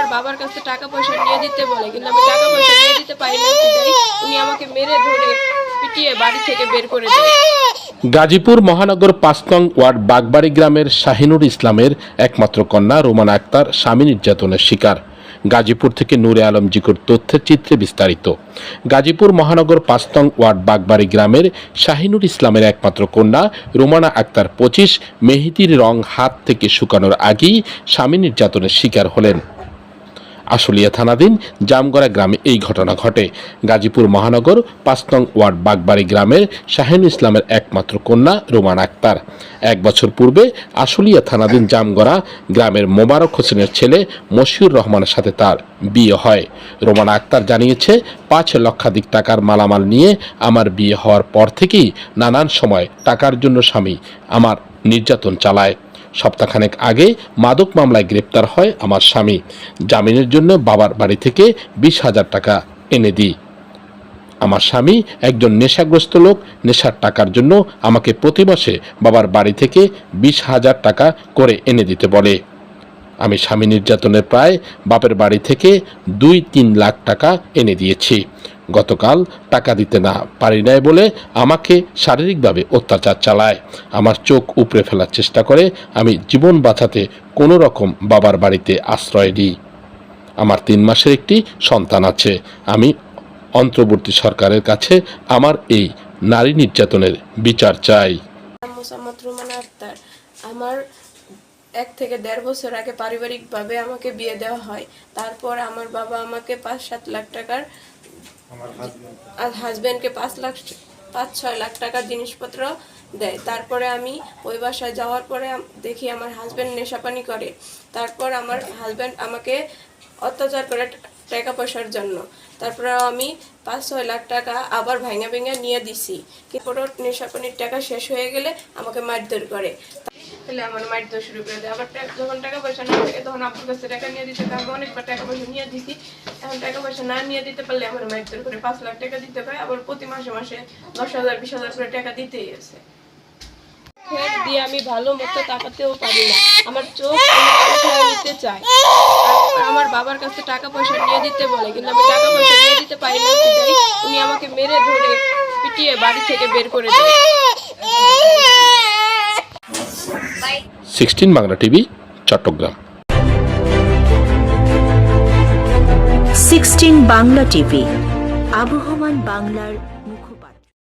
আমার বাবার কাছে টাকা পয়সা নিয়ে দিতে বলে, কিন্তু আমি টাকা পয়সা নিয়ে দিতে পারি না উনি আমাকে মেরে ধরে পিটিয়ে বাড়ি থেকে বের করে দেয় গাজীপুর মহানগর পাঁচ নং ওয়ার্ড বাগবাড়ি গ্রামের শাহিনুর ইসলামের একমাত্র কন্যা রোমানা আক্তার স্বামী নির্যাতনের শিকার। গাজীপুর থেকে নূরে আলম জিকুর তথ্যের চিত্রে বিস্তারিত। গাজীপুর মহানগর পাঁচতং ওয়ার্ড বাগবাড়ি গ্রামের শাহিনুর ইসলামের একমাত্র কন্যা রোমানা আক্তার পঁচিশ, মেহেদির রং হাত থেকে শুকানোর আগেই স্বামী নির্যাতনের শিকার হলেন। আশুলিয়া থানাধীন জামগড়া গ্রামে এই ঘটনা ঘটে। গাজীপুর মহানগর পাঁচ নং ওয়ার্ড বাগবাড়ি গ্রামের শাহিন ইসলামের একমাত্র কন্যা রোমান আক্তার। এক বছর পূর্বে আশুলিয়া থানাধীন জামগড়া গ্রামের মোবারক হোসেনের ছেলে মশিউর রহমানের সাথে তার বিয়ে হয়। রোমান আক্তার জানিয়েছে, পাঁচ লক্ষাধিক টাকার মালামাল নিয়ে আমার বিয়ে হওয়ার পর থেকেই নানান সময় টাকার জন্য স্বামী আমার নির্যাতন চালায়। সপ্তাহখানেক আগে মাদক মামলায় গ্রেপ্তার হয় আমার স্বামী। জামিনের জন্য বাবার বাড়ি থেকে বিশ হাজার টাকা এনে দিই। আমার স্বামী একজন নেশাগ্রস্ত লোক, নেশার টাকার জন্য আমাকে প্রতি মাসে বাবার বাড়ি থেকে বিশ হাজার টাকা করে এনে দিতে বলে। আমি স্বামী নির্যাতনের প্রায় বাপের বাড়ি থেকে দুই তিন লাখ টাকা এনে দিয়েছি। গতকাল টাকা দিতে না পারি নাই বলে আমাকে শারীরিকভাবে অত্যাচার চালায়। আমার চোখ উপড়ে ফেলার চেষ্টা করে আমি জীবন বাঁচাতে কোনো রকম বাবার বাড়িতে আশ্রয় দিই আমার তিন মাসের একটি সন্তান আছে। আমি অন্তর্বর্তী সরকারের কাছে আমার এই নারী নির্যাতনের বিচার চাই। আমার এক থেকে দেড় বছর আগে পারিবারিকভাবে আমাকে বিয়ে দেওয়া হয়। তারপর আমার বাবা আমাকে পাঁচ সাত লাখ টাকার আর হাজব্যান্ডকে পাঁচ লাখ পাঁচ, ছয় লাখ টাকার জিনিসপত্র দেয়। তারপরে আমি ওই বাসায় যাওয়ার পরে দেখি আমার হাজব্যান্ড নেশাপানি করে। তারপর আমার হাজব্যান্ড আমাকে অত্যাচার করে টাকা পয়সার জন্য। তারপরে আমি পাঁচ, ছয় লাখ টাকা আবার ভাঙা ভেঙে নিয়ে দিছি। কিন্তু নেশাপানির টাকা শেষ হয়ে গেলে আমাকে মারধর করে। তাহলে আমার মারধর শুরু করে দেয়। আবার যখন টাকা পয়সা না থাকে, তখন আপুর কাছে টাকা নিয়ে দিতে। আমি অনেকবার টাকা পয়সা নিয়ে দিছি। এখন টাকা পয়সা না নিয়ে দিতে পারলে আমার মারধর করে পাঁচ লাখ টাকা দিতে হয়। আবার প্রতি মাসে মাসে দশ হাজার, বিশ হাজার করে টাকা দিতেই আছে। ফের দিয়ে আমি ভালো মতো তাকাতেও পারি না। আমার চোখ আমার বাবার কাছে টাকা পয়সা নিয়ে দিতে বলে, কিন্তু আমি টাকা পয়সা নিয়ে দিতে পারি না। উনি আমাকে মেরে ধরে পিটিয়ে বাড়ি থেকে বের করে দেয়। Sixteen Bangla TV Chattogram. Sixteen Bangla TV আবহমান বাংলার